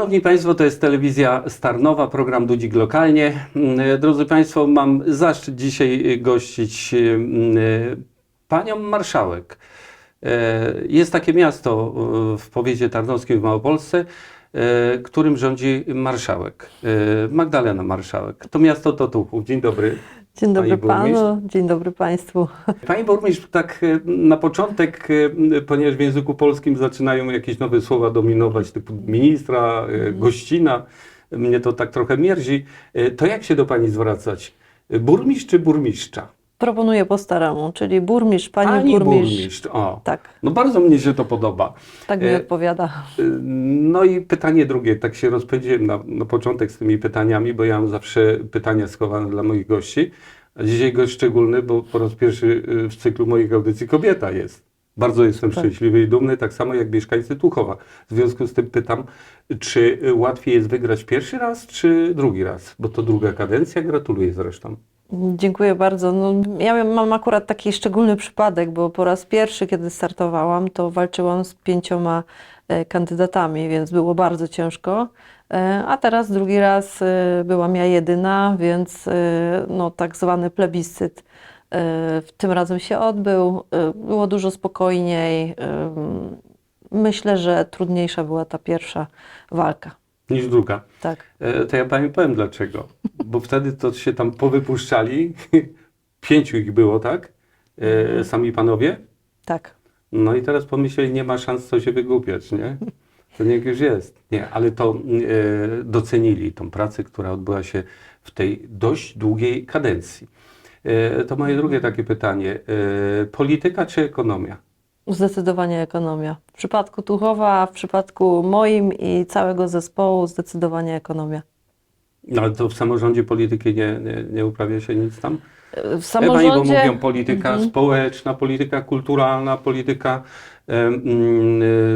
Szanowni Państwo, to jest telewizja Starnowa, program Dudzik Lokalnie. Mm, Drodzy Państwo, mam zaszczyt dzisiaj gościć mm, panią marszałek. E, Jest takie miasto e, w powiecie tarnowskim w Małopolsce, e, którym rządzi marszałek. Magdalena Marszałek. To miasto Totuchów. Dzień dobry. Dzień dobry Pani panu, dzień dobry państwu. Pani burmistrz, tak e, na początek, e, ponieważ w języku polskim zaczynają jakieś nowe słowa dominować, typu ministra, e, gościna, mnie to tak trochę mierzi, to jak się do Pani zwracać? Burmistrz czy burmistrza? Proponuję po staremu, czyli burmistrz, pani, Pani burmistrz. burmistrz, o. Tak, No bardzo mnie się to podoba. tak mi E, odpowiada. No i pytanie drugie, tak się rozpędziłem na, na początek z tymi pytaniami, bo ja mam zawsze pytania schowane dla moich gości, a dzisiaj gość szczególny, bo po raz pierwszy e, w cyklu moich audycji kobieta jest. Bardzo jestem Tak. szczęśliwy i dumny, tak samo jak mieszkańcy Tuchowa. W związku z tym pytam, czy łatwiej jest wygrać pierwszy raz, czy drugi raz? Bo to druga kadencja, gratuluję zresztą. Dziękuję bardzo. No, ja mam akurat taki szczególny przypadek, bo po raz pierwszy, kiedy startowałam, to walczyłam z pięcioma kandydatami, więc było bardzo ciężko. E, A teraz drugi raz e, byłam ja jedyna, więc e, no, tak zwany plebiscyt e, tym razem się odbył. E, Było dużo spokojniej. Myślę, że trudniejsza była ta pierwsza walka. Niż druga. Tak. E, To ja Pani powiem dlaczego. Bo wtedy to się tam powypuszczali, pięciu ich było, tak? E, Sami panowie. Tak. No i teraz pomyśleli, nie ma szans co się wygłupiać, nie? To niech już jest. Nie, ale to e, docenili tą pracę, która odbyła się w tej dość długiej kadencji. E, to moje drugie takie pytanie. E, polityka czy ekonomia? Zdecydowanie ekonomia. W przypadku Tuchowa, w przypadku moim i całego zespołu zdecydowanie ekonomia. No, ale to w samorządzie polityki nie, nie, nie uprawia się nic tam? W Wie Pani, bo samorządzie mówią polityka Mhm. społeczna, polityka kulturalna, polityka e, e,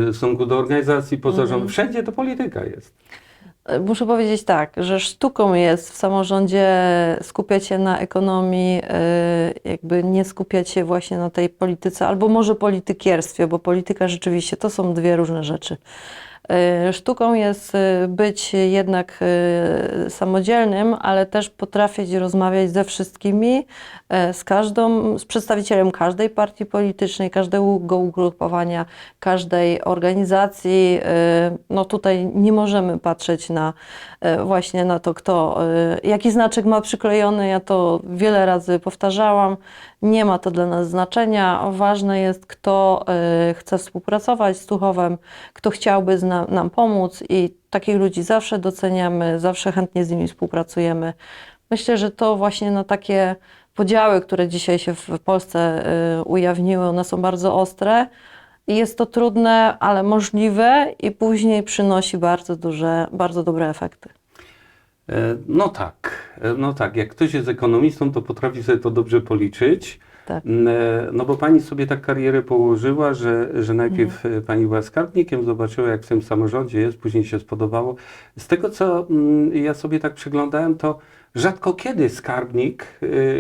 w stosunku do organizacji pozarządowych. Mhm. Wszędzie to polityka jest. muszę powiedzieć tak, że sztuką jest w samorządzie skupiać się na ekonomii, y, jakby nie skupiać się właśnie na tej polityce, albo może politykierstwie, bo polityka rzeczywiście to są dwie różne rzeczy. Y, Sztuką jest y, być jednak y, samodzielnym, ale też potrafić rozmawiać ze wszystkimi, z każdą, z przedstawicielem każdej partii politycznej, każdego ugrupowania, każdej organizacji. No tutaj nie możemy patrzeć na właśnie na to, kto, jaki znaczek ma przyklejony. Ja to wiele razy powtarzałam. Nie ma to dla nas znaczenia. Ważne jest, kto chce współpracować z Tuchowem, kto chciałby zna, nam pomóc i takich ludzi zawsze doceniamy, zawsze chętnie z nimi współpracujemy. Myślę, że to właśnie na takie podziały, które dzisiaj się w Polsce y, ujawniły, one są bardzo ostre. Jest to trudne, ale możliwe i później przynosi bardzo duże, bardzo dobre efekty. E, No tak, e, no tak. Jak ktoś jest ekonomistą, to potrafi sobie to dobrze policzyć. Tak. Mm, e, No bo pani sobie tak karierę położyła, że, że najpierw Mhm. e, pani była skarbnikiem, zobaczyła jak w tym samorządzie jest, później się spodobało. Z tego co mm, ja sobie tak przyglądałem, to rzadko kiedy skarbnik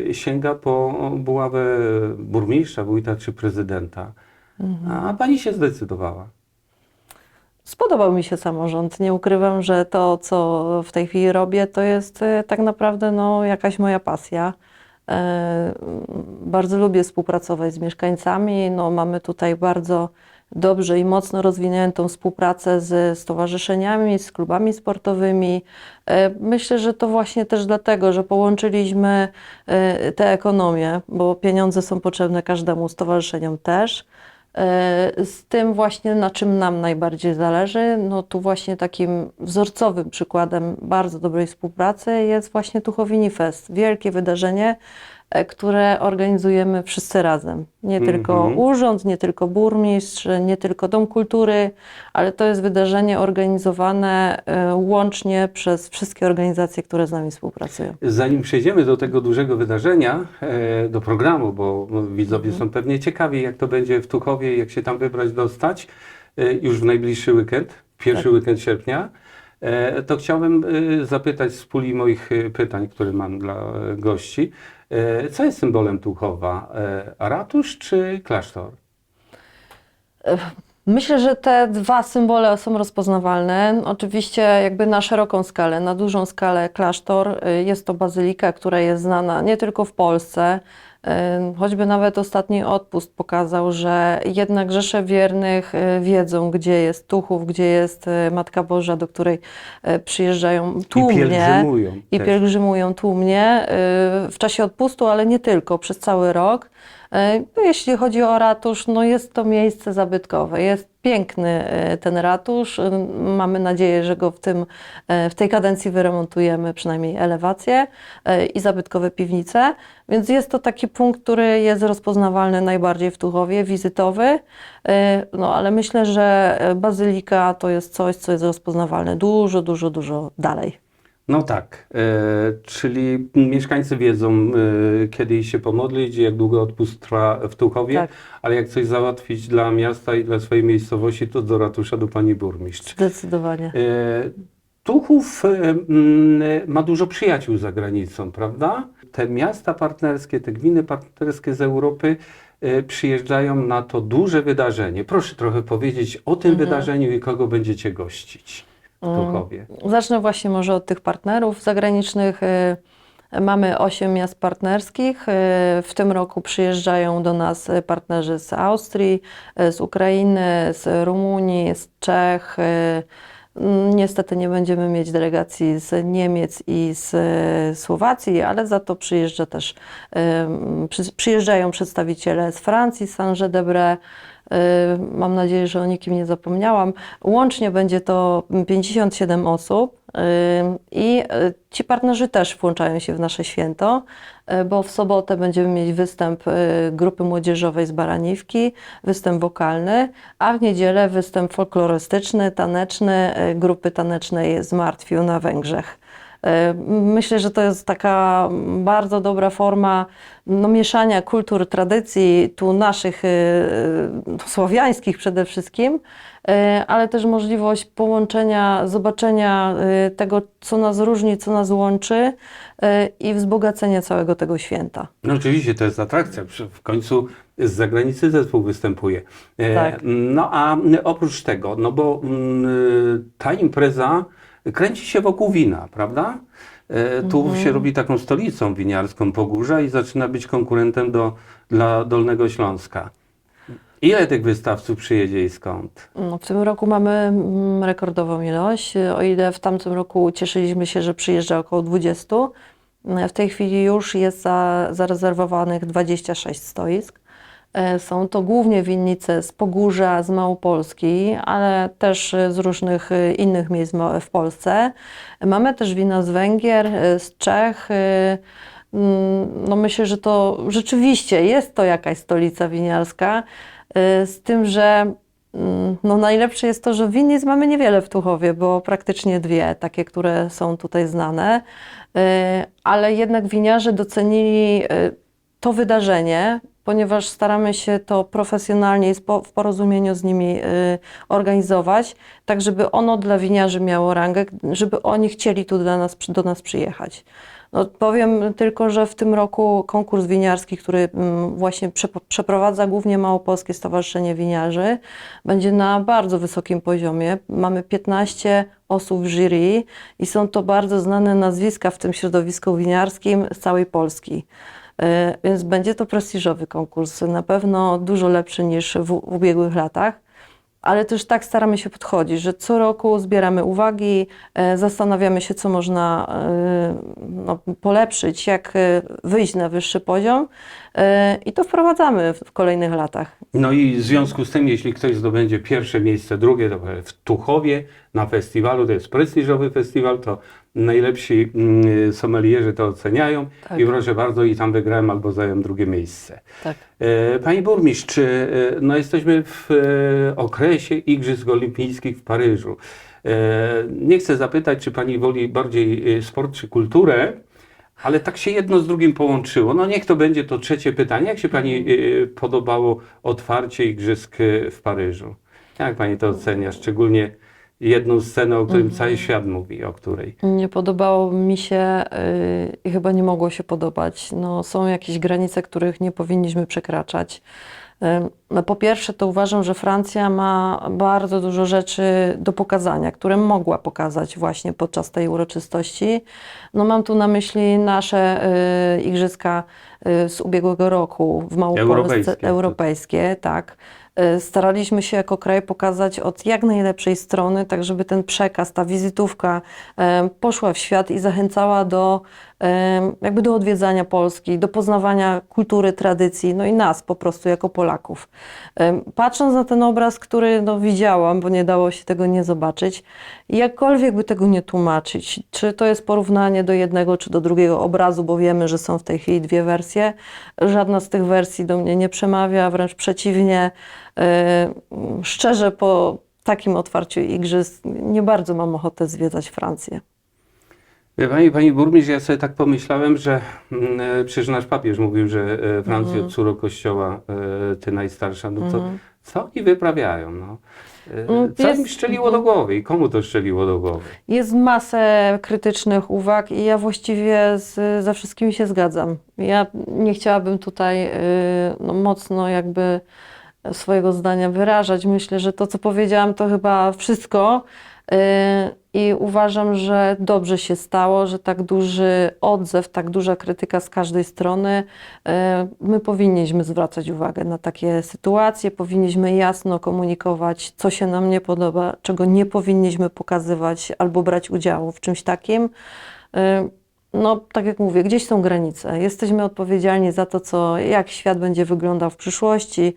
e, sięga po buławę burmistrza, wójta czy prezydenta. Mhm. A pani się zdecydowała. Spodobał mi się samorząd. Nie ukrywam, że to, co w tej chwili robię, to jest tak naprawdę no, jakaś moja pasja. E, Bardzo lubię współpracować z mieszkańcami. No, mamy tutaj bardzo dobrze i mocno rozwiniętą współpracę ze stowarzyszeniami, z klubami sportowymi. E, Myślę, że to właśnie też dlatego, że połączyliśmy e, tę ekonomię, bo pieniądze są potrzebne każdemu, stowarzyszeniom też. E, Z tym właśnie, na czym nam najbardziej zależy, no tu właśnie takim wzorcowym przykładem bardzo dobrej współpracy jest właśnie Tuchowini Fest. Wielkie wydarzenie, które organizujemy wszyscy razem. Nie tylko Mhm. urząd, nie tylko burmistrz, nie tylko Dom Kultury, ale to jest wydarzenie organizowane e, łącznie przez wszystkie organizacje, które z nami współpracują. Zanim przejdziemy do tego dużego wydarzenia, e, do programu, bo widzowie Mhm. są pewnie ciekawi, jak to będzie w Tuchowie, jak się tam wybrać, dostać, e, już w najbliższy weekend, pierwszy Tak. weekend sierpnia, e, to chciałbym e, zapytać z puli moich e, pytań, które mam dla e, gości, e, co jest symbolem Tuchowa? E, Ratusz czy klasztor? Myślę, że te dwa symbole są rozpoznawalne. Oczywiście jakby na szeroką skalę, na dużą skalę klasztor. Jest to bazylika, która jest znana nie tylko w Polsce. Choćby nawet ostatni odpust pokazał, że jednak rzesze wiernych y, wiedzą, gdzie jest Tuchów, gdzie jest y, Matka Boża, do której y, przyjeżdżają I tłumnie. pielgrzymują. I pielgrzymują tłumnie w czasie odpustu, ale nie tylko, przez cały rok. Y, No, jeśli chodzi o ratusz, no jest to miejsce zabytkowe. Jest piękny y, ten ratusz. Y, Mamy nadzieję, że go w, tym, w tej kadencji wyremontujemy, przynajmniej elewację i zabytkowe piwnice. Więc jest to taki punkt, który jest rozpoznawalny najbardziej w Tuchowie, wizytowy. No ale myślę, że bazylika to jest coś, co jest rozpoznawalne dużo, dużo, dużo dalej. No tak, e, czyli mieszkańcy wiedzą, e, kiedy się pomodlić, jak długo odpust trwa w Tuchowie, Tak. ale jak coś załatwić dla miasta i dla swojej miejscowości, to do ratusza, do pani burmistrz. Zdecydowanie. E, Tuchów e, mm, ma dużo przyjaciół za granicą, prawda? Te miasta partnerskie, te gminy partnerskie z Europy e, przyjeżdżają na to duże wydarzenie. Proszę trochę powiedzieć o tym Mhm. wydarzeniu i kogo będziecie gościć. Tuchowie. Zacznę właśnie może od tych partnerów zagranicznych. Y, Mamy osiem miast partnerskich. Y, W tym roku przyjeżdżają do nas partnerzy z Austrii, y, z Ukrainy, z Rumunii, z Czech. mm, Niestety nie będziemy mieć delegacji z Niemiec i z Słowacji, ale za to przyjeżdża też, mm, przy- przyjeżdżają przedstawiciele z Francji, Saint-Jean-de-Bray. Y, Mam nadzieję, że o nikim nie zapomniałam. Łącznie będzie to 57 osób y, i y, ci partnerzy też włączają się w nasze święto, y, bo w sobotę będziemy mieć występ y, grupy młodzieżowej z Baraniwki, występ wokalny, a w niedzielę występ folklorystyczny, taneczny y, grupy tanecznej z Martwiu na Węgrzech. Myślę, że to jest taka bardzo dobra forma no, mieszania kultur, tradycji, tu naszych, y, y, słowiańskich przede wszystkim, y, ale też możliwość połączenia, zobaczenia tego, co nas różni, co nas łączy i wzbogacenia całego tego święta. No oczywiście to jest atrakcja. W końcu z zagranicy zespół występuje. E, Tak. No a oprócz tego, no bo mm, ta impreza kręci się wokół wina, prawda? E, Tu Mhm. się robi taką stolicą winiarską Pogórza i zaczyna być konkurentem do, dla Dolnego Śląska. Ile tych wystawców przyjedzie i skąd? No, w tym roku mamy mm, rekordową ilość. O ile w tamtym roku cieszyliśmy się, że przyjeżdża około 20, w tej chwili już jest za, zarezerwowanych 26 stoisk. E, Są to głównie winnice z Pogórza, z Małopolski, ale też e, z różnych e, innych miejsc w Polsce. Mamy też wina z Węgier, z Czech. mm, No myślę, że to rzeczywiście jest to jakaś stolica winiarska, z tym, że Mm, No najlepsze jest to, że winnic mamy niewiele w Tuchowie, bo praktycznie dwie, takie, które są tutaj znane, ale jednak winiarze docenili to wydarzenie, ponieważ staramy się to profesjonalnie i w porozumieniu z nimi y, organizować, tak żeby ono dla winiarzy miało rangę, żeby oni chcieli tu do nas, do nas przyjechać. No, powiem tylko, że w tym roku konkurs winiarski, który mm, właśnie przeprowadza głównie Małopolskie Stowarzyszenie Winiarzy, będzie na bardzo wysokim poziomie. Mamy 15 osób w jury i są to bardzo znane nazwiska w tym środowisku winiarskim z całej Polski. Y, Więc będzie to prestiżowy konkurs, na pewno dużo lepszy niż w, w ubiegłych latach. Ale też tak staramy się podchodzić, że co roku zbieramy uwagi, e, zastanawiamy się, co można e, no, polepszyć, jak e, wyjść na wyższy poziom e, i to wprowadzamy w kolejnych latach. No i w związku z tym, jeśli ktoś zdobędzie pierwsze miejsce, drugie, to w Tuchowie na festiwalu, to jest prestiżowy festiwal, to najlepsi mm, sommelierzy to oceniają Tak. i proszę bardzo, i tam wygrałem albo zająłem drugie miejsce. Tak. E, Pani burmistrz, e, no jesteśmy w e, okresie Igrzysk Olimpijskich w Paryżu. Nie chcę zapytać, czy Pani woli bardziej sport czy kulturę, ale tak się jedno z drugim połączyło. No niech to będzie to trzecie pytanie. Jak się Pani podobało otwarcie Igrzysk w Paryżu? Jak Pani to ocenia? Szczególnie jedną scenę, o którym cały świat mówi, o której. Nie podobało mi się y, i chyba nie mogło się podobać. No, są jakieś granice, których nie powinniśmy przekraczać. Ym, Po pierwsze, to uważam, że Francja ma bardzo dużo rzeczy do pokazania, które mogła pokazać właśnie podczas tej uroczystości. No mam tu na myśli nasze y, igrzyska y, z ubiegłego roku w Małopolsce, Europejskie. europejskie tak. Staraliśmy się jako kraj pokazać od jak najlepszej strony, tak żeby ten przekaz, ta wizytówka em, poszła w świat i zachęcała do, jakby do odwiedzania Polski, do poznawania kultury, tradycji, no i nas po prostu jako Polaków. Patrząc na ten obraz, który no, widziałam, bo nie dało się tego nie zobaczyć, jakkolwiek by tego nie tłumaczyć, czy to jest porównanie do jednego czy do drugiego obrazu, bo wiemy, że są w tej chwili dwie wersje, żadna z tych wersji do mnie nie przemawia, wręcz przeciwnie. Szczerze, po takim otwarciu igrzysk nie bardzo mam ochotę zwiedzać Francję. Wie Pani, pani burmistrz, ja sobie tak pomyślałem, że mm, e, przecież nasz papież mówił, że e, Francja Mhm. od kościoła e, ty najstarsza, no to Mhm. co oni wyprawiają? No? E, Mm, Co jest- im szczeliło do głowy i komu to szczeliło do głowy? Jest masę krytycznych uwag i ja właściwie z, ze wszystkimi się zgadzam. Ja nie chciałabym tutaj y, no, mocno jakby swojego zdania wyrażać. Myślę, że to, co powiedziałam, to chyba wszystko. Y, I uważam, że dobrze się stało, że tak duży odzew, tak duża krytyka z każdej strony. Y, My powinniśmy zwracać uwagę na takie sytuacje, powinniśmy jasno komunikować, co się nam nie podoba, czego nie powinniśmy pokazywać albo brać udziału w czymś takim. Y, No, tak jak mówię, gdzieś są granice. Jesteśmy odpowiedzialni za to, co, jak świat będzie wyglądał w przyszłości.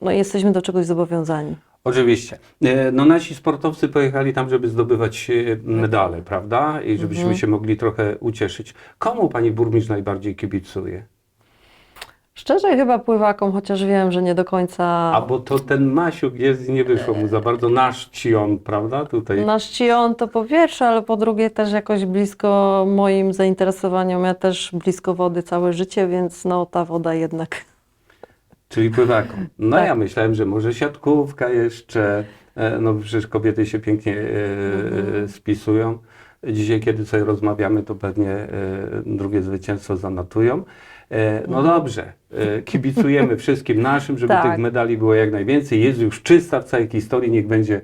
No, jesteśmy do czegoś zobowiązani. Oczywiście. E, No nasi sportowcy pojechali tam, żeby zdobywać e, medale, prawda? I żebyśmy Mhm. się mogli trochę ucieszyć. Komu pani burmistrz najbardziej kibicuje? Szczerze chyba pływakom, chociaż wiem, że nie do końca A bo to ten Masiuk jest i nie wyszło mu za bardzo nasz Cion, prawda? Tutaj. nasz Cion to po pierwsze, ale po drugie też jakoś blisko moim zainteresowaniom. Ja też blisko wody całe życie, więc no ta woda jednak. Czyli pływakom. No Tak. ja myślałem, że może siatkówka jeszcze, e, no przecież kobiety się pięknie e, Mhm. e, spisują. Dzisiaj, kiedy sobie rozmawiamy, to pewnie drugie zwycięstwo zanotują. No dobrze, e, kibicujemy wszystkim naszym, żeby Tak. tych medali było jak najwięcej. Jest już 300 w całej historii, niech będzie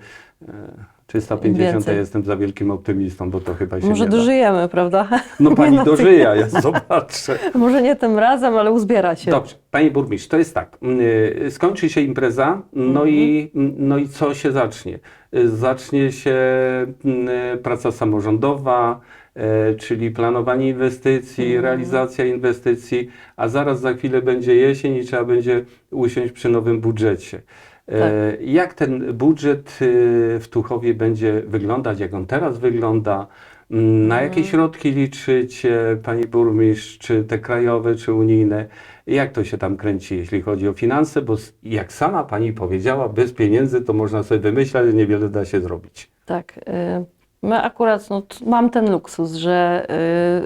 350. Więcej. Jestem za wielkim optymistą, bo to chyba się Może nie da. dożyjemy, prawda? No pani dożyje, ja zobaczę. Może nie tym razem, ale uzbiera się. Dobrze, panie burmistrz, to jest tak. y, Skończy się impreza, no, i, no i co się zacznie? Y, Zacznie się y, praca samorządowa, y, czyli planowanie inwestycji, realizacja inwestycji, a zaraz za chwilę będzie jesień i trzeba będzie usiąść przy nowym budżecie. Y, Tak. Jak ten budżet y, w Tuchowie będzie wyglądać, jak on teraz wygląda? Mm, Na jakie środki liczycie, pani burmistrz, czy te krajowe, czy unijne? Jak to się tam kręci, jeśli chodzi o finanse? Bo jak sama pani powiedziała, bez pieniędzy to można sobie wymyślać, że niewiele da się zrobić. Tak. y, My akurat no, mam ten luksus, że,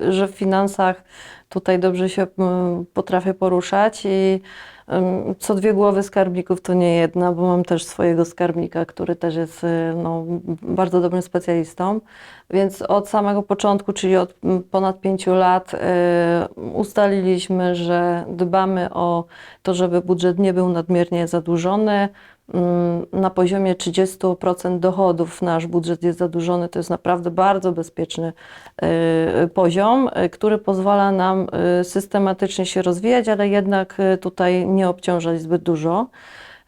y, że w finansach tutaj dobrze się potrafię poruszać i co dwie głowy skarbników to nie jedna, bo mam też swojego skarbnika, który też jest y, no, bardzo dobrym specjalistą. Więc od samego początku, czyli od ponad pięciu lat, y, ustaliliśmy, że dbamy o to, żeby budżet nie był nadmiernie zadłużony. Mm, Na poziomie 30% dochodów nasz budżet jest zadłużony. To jest naprawdę bardzo bezpieczny y, poziom, y, który pozwala nam systematycznie się rozwijać, ale jednak tutaj nie obciążać zbyt dużo.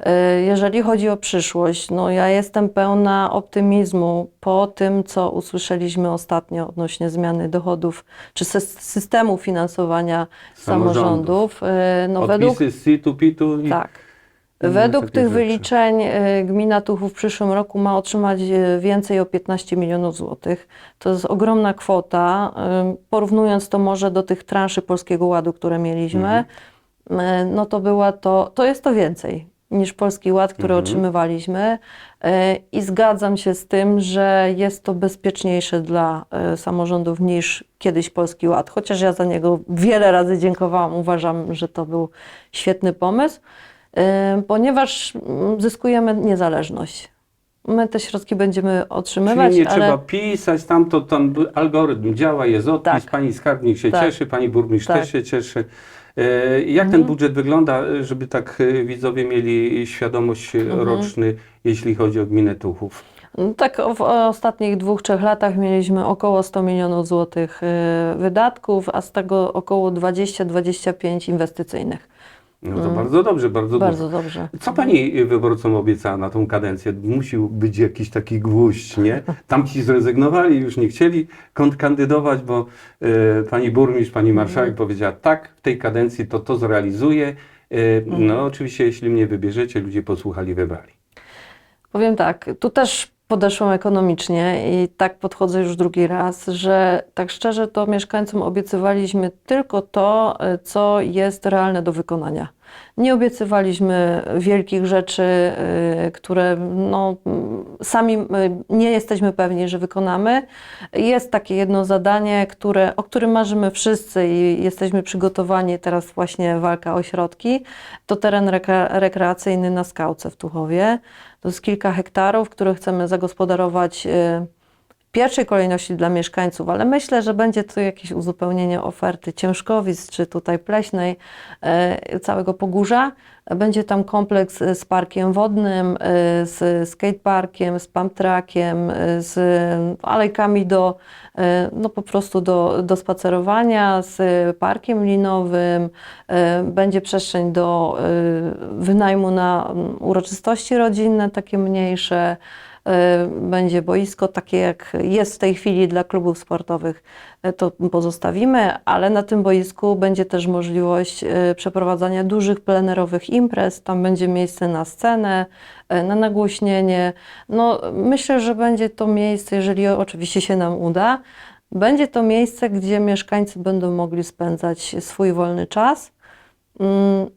Y, Jeżeli chodzi o przyszłość, no ja jestem pełna optymizmu po tym, co usłyszeliśmy ostatnio odnośnie zmiany dochodów czy sys- systemu finansowania Samorządów. samorządów. Y, No według Odpisy z CIT-u, PIT-u i tak. Według tych rzeczy. wyliczeń y, gmina Tuchów w przyszłym roku ma otrzymać więcej o 15 milionów złotych. To jest ogromna kwota. Porównując to może do tych transzy Polskiego Ładu, które mieliśmy, y, no to była to, to jest to więcej niż Polski Ład, który Mhm. otrzymywaliśmy. Y, I zgadzam się z tym, że jest to bezpieczniejsze dla y, samorządów niż kiedyś Polski Ład. Chociaż ja za niego wiele razy dziękowałam. Uważam, że to był świetny pomysł. Y, ponieważ mm, zyskujemy niezależność. My te środki będziemy otrzymywać, Czyli nie ale trzeba pisać, tam to tam algorytm działa, jest odpis, Tak. pani skarbnik się Tak. cieszy, pani burmistrz Tak. też się cieszy. E, Jak Mhm. ten budżet wygląda, e, żeby tak e, widzowie mieli świadomość Mhm. roczny, jeśli chodzi o gminę Tuchów? No Tak, w ostatnich dwóch, trzech latach mieliśmy około 100 milionów złotych wydatków, a z tego około 20-25 inwestycyjnych. No to bardzo dobrze, bardzo. Bardzo dobrze. dobrze. Co pani wyborcom obiecała na tą kadencję? Musiał być jakiś taki gwóźdź, nie? Tamci zrezygnowali, już nie chcieli kandydować, bo e, pani burmistrz, pani marszałek powiedziała tak, w tej kadencji to to zrealizuję. E, No oczywiście, jeśli mnie wybierzecie, ludzie posłuchali, wybrali. Powiem tak, tu też podeszłam ekonomicznie i tak podchodzę już drugi raz, że tak szczerze to mieszkańcom obiecywaliśmy tylko to, co jest realne do wykonania. Nie obiecywaliśmy wielkich rzeczy, y, które no, sami y, nie jesteśmy pewni, że wykonamy. Jest takie jedno zadanie, które, o którym marzymy wszyscy i jesteśmy przygotowani, teraz właśnie walka o środki, to teren rekreacyjny na Skałce w Tuchowie. To jest kilka hektarów, które chcemy zagospodarować y, pierwszej kolejności dla mieszkańców, ale myślę, że będzie to jakieś uzupełnienie oferty Ciężkowic czy tutaj Pleśnej, y, całego Pogórza. Będzie tam kompleks y, z parkiem wodnym, y, z skateparkiem, z pump trackiem, z alejkami do, no po prostu do, do spacerowania, z parkiem linowym. Będzie przestrzeń do wynajmu na mm, uroczystości rodzinne, takie mniejsze. Y, Będzie boisko takie, jak jest w tej chwili dla klubów sportowych, y, to pozostawimy, ale na tym boisku będzie też możliwość y, przeprowadzania dużych plenerowych imprez. Tam będzie miejsce na scenę, na nagłośnienie. No, myślę, że będzie to miejsce, jeżeli oczywiście się nam uda, będzie to miejsce, gdzie mieszkańcy będą mogli spędzać swój wolny czas. Mm,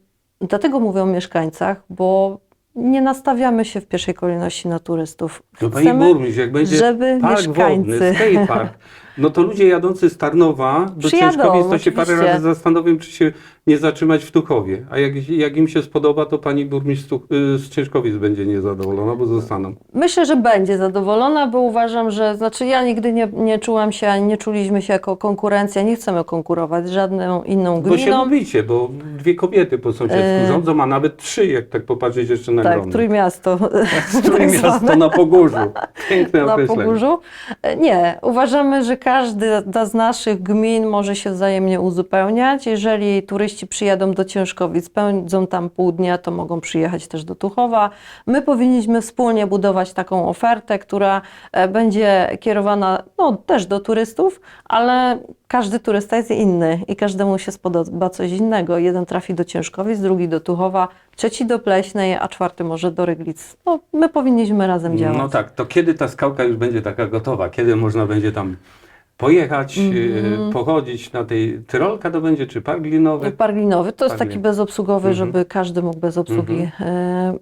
Dlatego mówię o mieszkańcach, bo nie nastawiamy się w pierwszej kolejności na turystów. No pani Chcemy, burmistrz, jak będzie żeby park mieszkańcy- wodny, skatepark, no to ludzie jadący z Tarnowa do Przyjadą, Ciężkowic, to się parę oczywiście. razy zastanowią, czy się nie zatrzymać w Tuchowie. A jak, jak im się spodoba, to pani burmistrz z Tuch- y, z Ciężkowic będzie niezadowolona, bo zostaną. Myślę, że będzie zadowolona, bo uważam, że znaczy ja nigdy nie, nie czułam się, ani nie czuliśmy się jako konkurencja, nie chcemy konkurować z żadną inną Bo się gminą. lubicie, bo dwie kobiety po sąsiedzku E. rządzą, a nawet trzy, jak tak popatrzeć jeszcze na Tak, grono. Trójmiasto. Trójmiasto zwane. na Pogórzu. Piękne na określenie. Pogórzu. E, Nie, uważamy, że każdy z naszych gmin może się wzajemnie uzupełniać. Jeżeli turyści przyjadą do Ciężkowic, spędzą tam pół dnia, to mogą przyjechać też do Tuchowa. My powinniśmy wspólnie budować taką ofertę, która e, będzie kierowana no, też do turystów, ale każdy turysta jest inny i każdemu się spodoba coś innego. Jeden trafi do Ciężkowic, drugi do Tuchowa, trzeci do Pleśnej, a czwarty może do Ryglic. No, my powinniśmy razem działać. No tak, to kiedy ta skałka już będzie taka gotowa? Kiedy można będzie tam pojechać, Mhm. y, pochodzić na tej Tyrolka to będzie, czy park linowy? Park linowy to jest Park taki bezobsługowy, Mhm. żeby każdy mógł bez obsługi. E,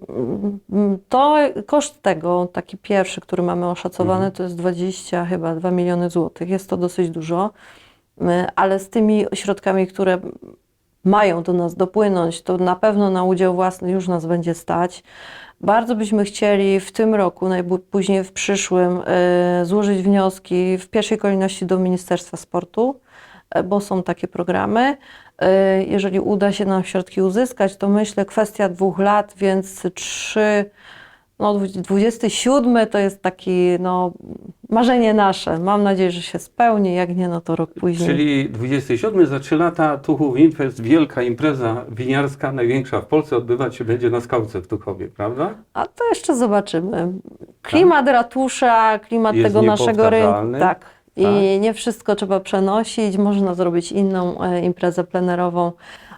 mm, To koszt tego, taki pierwszy, który mamy oszacowany, Mhm. to jest 20 chyba 2 miliony złotych. Jest to dosyć dużo, E, ale z tymi środkami, które mają do nas dopłynąć, to na pewno na udział własny już nas będzie stać. Bardzo byśmy chcieli w tym roku, najpóźniej w przyszłym, e, złożyć wnioski w pierwszej kolejności do Ministerstwa Sportu, e, bo są takie programy. E, Jeżeli uda się nam środki uzyskać, to myślę kwestia dwóch lat, więc trzy, no 27 to jest taki no, marzenie nasze. Mam nadzieję, że się spełni, jak nie, no to rok później. Czyli 27 za 3 lata Tuchów Infest, wielka impreza winiarska, największa w Polsce, odbywać się będzie na skałce w Tuchowie, prawda? A to jeszcze zobaczymy. Klimat ratusza, klimat Tak. Jest tego naszego rynku. Tak. I Tak. nie wszystko trzeba przenosić, można zrobić inną e, imprezę plenerową.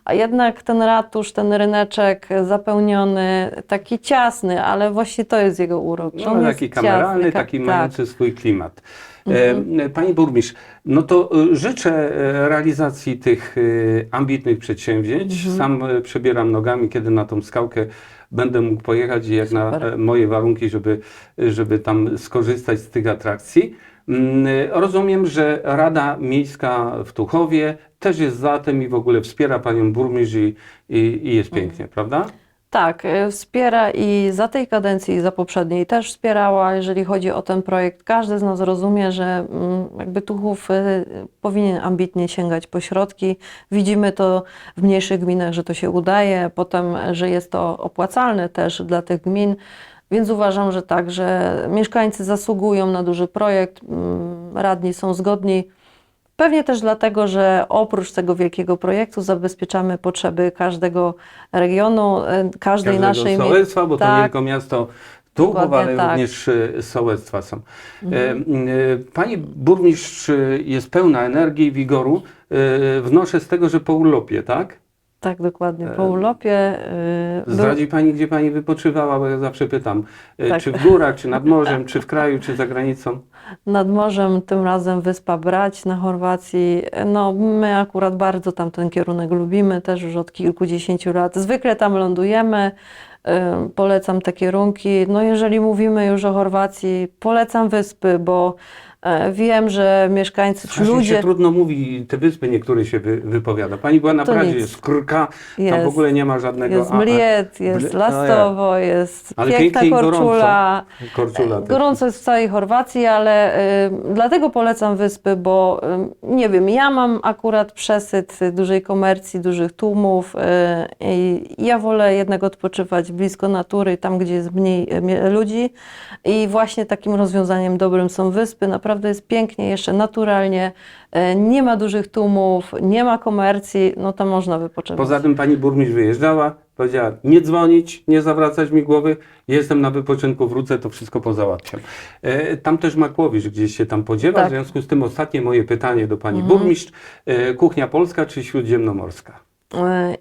A jednak ten ratusz, ten ryneczek zapełniony, taki ciasny, ale właśnie to jest jego urok. No, taki kameralny, ciasny, taki tak. mający swój klimat. Mhm. E, Pani burmistrz, no to e, życzę e, realizacji tych ambitnych przedsięwzięć. Mhm. Sam przebieram nogami, kiedy na tą skałkę będę mógł pojechać i jak na Super. e, moje warunki, żeby, żeby tam skorzystać z tych atrakcji. Rozumiem, że Rada Miejska w Tuchowie też jest za tym i w ogóle wspiera Panią Burmistrz i, i, i jest Mhm. pięknie, prawda? Tak, y, wspiera i za tej kadencji, i za poprzedniej też wspierała, jeżeli chodzi o ten projekt. Każdy z nas rozumie, że mm, jakby Tuchów y, powinien ambitnie sięgać po środki. Widzimy to w mniejszych gminach, że to się udaje, potem, że jest to opłacalne też dla tych gmin. Więc uważam, że tak, że mieszkańcy zasługują na duży projekt, mm, radni są zgodni. Pewnie też dlatego, że oprócz tego wielkiego projektu zabezpieczamy potrzeby każdego regionu, e, każdej Każdego naszej... sołectwa, bo to tak, nie tylko miasto Dokładnie ale tak. również e, sołectwa są. Mhm. E, Pani burmistrz jest pełna energii i wigoru. Wnoszę z tego, że po urlopie, tak? Tak, dokładnie. Po urlopie y, był- Zdradzi Pani, gdzie Pani wypoczywała, bo ja zawsze pytam, e, Tak. czy w górach, czy nad morzem, czy w kraju, czy za granicą? nad morzem, tym razem wyspa Brać na Chorwacji. No, my akurat bardzo tam ten kierunek lubimy, też już od kilkudziesięciu lat. Zwykle tam lądujemy. Polecam te kierunki. No, jeżeli mówimy już o Chorwacji, polecam wyspy, bo e, wiem, że mieszkańcy, czy Strasznie ludzie. się trudno mówi, te wyspy niektóre się wy, wypowiada. Pani była na To Pradzie, nic. jest Krka, tam w Jest. ogóle nie ma żadnego... Jest a- a- Mliet, jest Ble- Lastowo, jest Ale piękna pięknie i Korczula. Korczula też. Gorąco jest w całej Chorwacji, ale y, dlatego polecam wyspy, bo y, nie wiem, ja mam akurat przesyt dużej komercji, dużych tłumów y, i ja wolę jednak odpoczywać blisko natury, tam gdzie jest mniej y, mie- ludzi i właśnie takim rozwiązaniem dobrym są wyspy. Naprawdę jest pięknie, jeszcze naturalnie, y, nie ma dużych tłumów, nie ma komercji, no to można wypoczywać. Poza tym pani burmistrz wyjeżdżała, powiedziała nie dzwonić, nie zawracać mi głowy, jestem na wypoczynku, wrócę, to wszystko pozałatwiam. E, tam też Makłowicz gdzieś się tam podziewa, Tak. w związku z tym ostatnie moje pytanie do pani Mhm. burmistrz, e, kuchnia polska czy śródziemnomorska?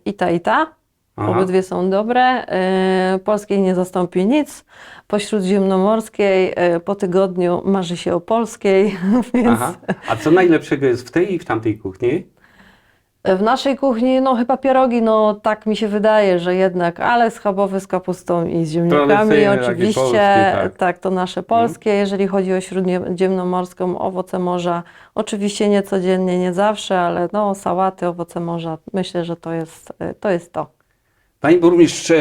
I ta, i ta. Aha. Obydwie są dobre. Y, Polskiej nie zastąpi nic. Po śródziemnomorskiej y, po tygodniu marzy się o polskiej, więc Aha. A co najlepszego jest w tej i w tamtej kuchni? w naszej kuchni no chyba pierogi, no tak mi się wydaje, że jednak, ale schabowy z kapustą i z ziemniakami oczywiście. polskie, tak. to nasze polskie. Jeżeli chodzi o śródziemnomorską, owoce morza, oczywiście nie codziennie, nie zawsze, ale no sałaty, owoce morza, myślę, że to jest y, to. Jest to. Pani burmistrz,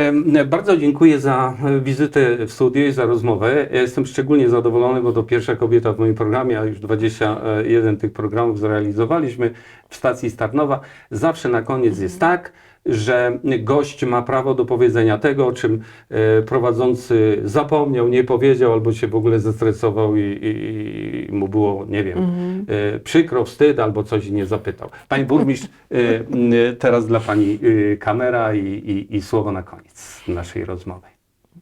bardzo dziękuję za wizytę w studiu i za rozmowę. Ja Jestem szczególnie zadowolony, bo to pierwsza kobieta w moim programie, a już 21 tych programów zrealizowaliśmy w stacji Starnowa. Zawsze na koniec jest tak, że gość ma prawo do powiedzenia tego, o czym e, prowadzący zapomniał, nie powiedział albo się w ogóle zestresował i, i, i mu było, nie wiem, e, przykro, wstyd albo coś i nie zapytał. Pani burmistrz, e, teraz dla Pani kamera i, i, i słowo na koniec naszej rozmowy.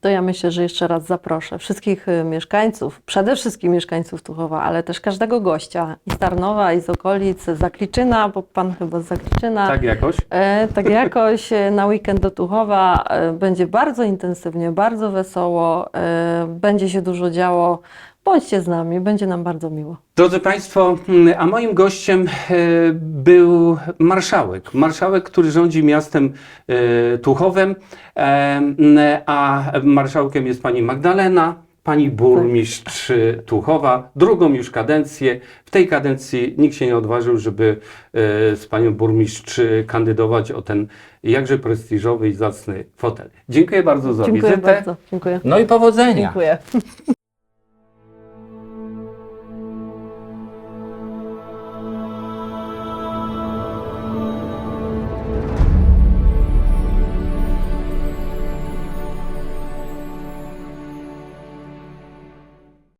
To ja myślę, że jeszcze raz zaproszę wszystkich y, mieszkańców, przede wszystkim mieszkańców Tuchowa, ale też każdego gościa i z Tarnowa, i z okolic, z Zakliczyna, bo pan chyba z Zakliczyna. Tak jakoś? E, tak jakoś e, na weekend do Tuchowa e, będzie bardzo intensywnie, bardzo wesoło, e, będzie się dużo działo. Bądźcie z nami, będzie nam bardzo miło. Drodzy Państwo, mm, a moim gościem e, był marszałek. Marszałek, który rządzi miastem e, Tuchowem, e, m, a marszałkiem jest pani Magdalena, pani burmistrz Tuchowa, drugą już kadencję. W tej kadencji nikt się nie odważył, żeby z panią burmistrz kandydować o ten jakże prestiżowy i zacny fotel. Dziękuję bardzo za Dziękuję wizytę. bardzo. Dziękuję. No i powodzenia. Dziękuję.